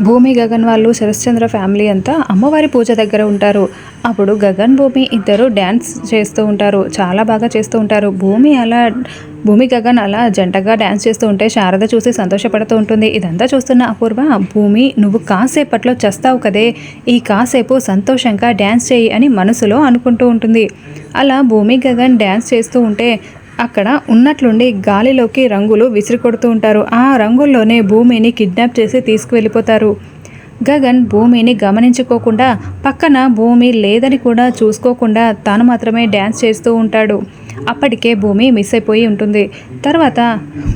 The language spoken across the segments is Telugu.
భూమి గగన్ వాళ్ళు శరశ్చంద్ర ఫ్యామిలీ అంతా అమ్మవారి పూజ దగ్గర ఉంటారు. అప్పుడు గగన్ భూమి ఇద్దరు డ్యాన్స్ చేస్తూ ఉంటారు. చాలా బాగా చేస్తూ ఉంటారు. భూమి అలా భూమి గగన్ అలా జంటగా డ్యాన్స్ చేస్తూ ఉంటే శారద చూసి సంతోషపడుతూ ఉంటుంది. ఇదంతా చూస్తున్న అపూర్వ భూమి నువ్వు కాసేపట్లో చస్తావు కదే. ఈ కాసేపు సంతోషంగా డ్యాన్స్ చేయి అని మనసులో అనుకుంటూ ఉంటుంది. అలా భూమి గగన్ డ్యాన్స్ చేస్తూ ఉంటే అక్కడ ఉన్నట్లుండి గాలిలోకి రంగులు విసిరికొడుతూ ఉంటారు. ఆ రంగుల్లోనే భూమిని కిడ్నాప్ చేసి తీసుకువెళ్ళిపోతారు. గగన్ భూమిని గమనించుకోకుండా పక్కన భూమి లేదని కూడా చూసుకోకుండా తాను మాత్రమే డ్యాన్స్ చేస్తూ ఉంటాడు. అప్పటికే భూమి మిస్ అయిపోయి ఉంటుంది. తర్వాత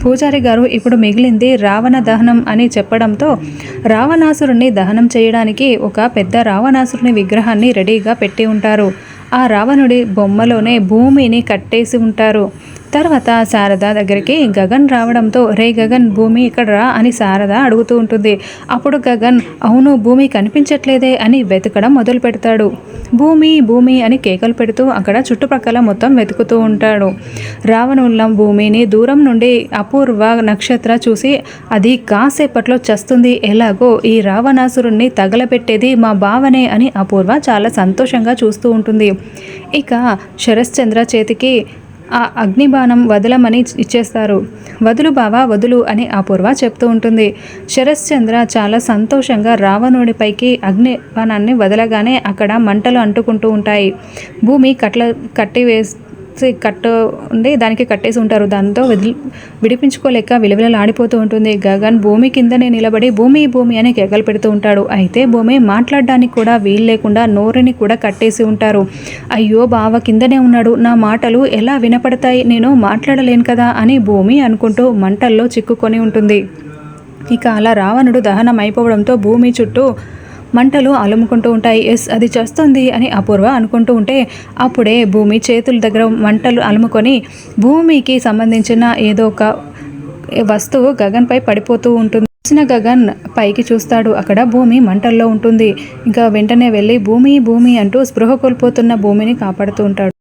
పూజారి గారు ఇప్పుడు మిగిలింది రావణ దహనం అని చెప్పడంతో రావణాసురుణ్ణి దహనం చేయడానికి ఒక పెద్ద రావణాసురుని విగ్రహాన్ని రెడీగా పెట్టి ఉంటారు. ఆ రావణుడి బొమ్మలోనే భూమిని కట్టేసి ఉంటారు. తర్వాత శారద దగ్గరికి గగన్ రావడంతో రే గగన్ భూమి ఇక్కడ రా అని శారద అడుగుతూ ఉంటుంది. అప్పుడు గగన్ అవును భూమి కనిపించట్లేదే అని వెతకడం మొదలు పెడతాడు. భూమి భూమి అని కేకలు పెడుతూ అక్కడ చుట్టుపక్కల మొత్తం వెతుకుతూ ఉంటాడు. రావణుల్లం భూమిని దూరం నుండి అపూర్వ నక్షత్ర చూసి అది కాసేపట్లో చస్తుంది. ఎలాగో ఈ రావణాసురుణ్ణి తగలబెట్టేది మా భావనే అని అపూర్వ చాలా సంతోషంగా చూస్తూ ఉంటుంది. ఇక శరశ్చంద్ర చేతికి ఆ అగ్నిబాణం వదలమని ఇచ్చేస్తారు. వదులు బావా వదులు అని అపూర్వ చెప్తూ ఉంటుంది. శరశ్చంద్ర చాలా సంతోషంగా రావణుడిపైకి అగ్నిబాణాన్ని వదలగానే అక్కడ మంటలు అంటుకుంటూ ఉంటాయి. భూమి కట్ల కట్టి కట్టు ఉండి దానికి కట్టేసి ఉంటారు. దాంతో వదిలి విడిపించుకోలేక విలవిలలాడిపోతూ ఉంటుంది. గగన్ భూమి కిందనే నిలబడి భూమి భూమి అని కేకలు పెడుతూ ఉంటాడు. అయితే భూమి మాట్లాడడానికి కూడా వీలు లేకుండా నోరుని కూడా కట్టేసి ఉంటారు. అయ్యో బావ కిందనే ఉన్నాడు. నా మాటలు ఎలా వినపడతాయి? నేను మాట్లాడలేను కదా అని భూమి అనుకుంటూ మంటల్లో చిక్కుకొని ఉంటుంది. ఇక అలా రావణుడు దహనం అయిపోవడంతో భూమి చుట్టూ మంటలు అలుముకుంటూ ఉంటాయి. ఎస్ అది చేస్తుంది అని అపూర్వ అనుకుంటూ ఉంటే అప్పుడే భూమి చేతుల దగ్గర మంటలు అలుముకొని భూమికి సంబంధించిన ఏదో ఒక వస్తువు గగన్పై పడిపోతూ ఉంటుంది. వచ్చిన గగన్ పైకి చూస్తాడు. అక్కడ భూమి మంటల్లో ఉంటుంది. ఇంకా వెంటనే వెళ్ళి భూమి భూమి అంటూ స్పృహ కోల్పోతున్న భూమిని కాపాడుతూ ఉంటాడు.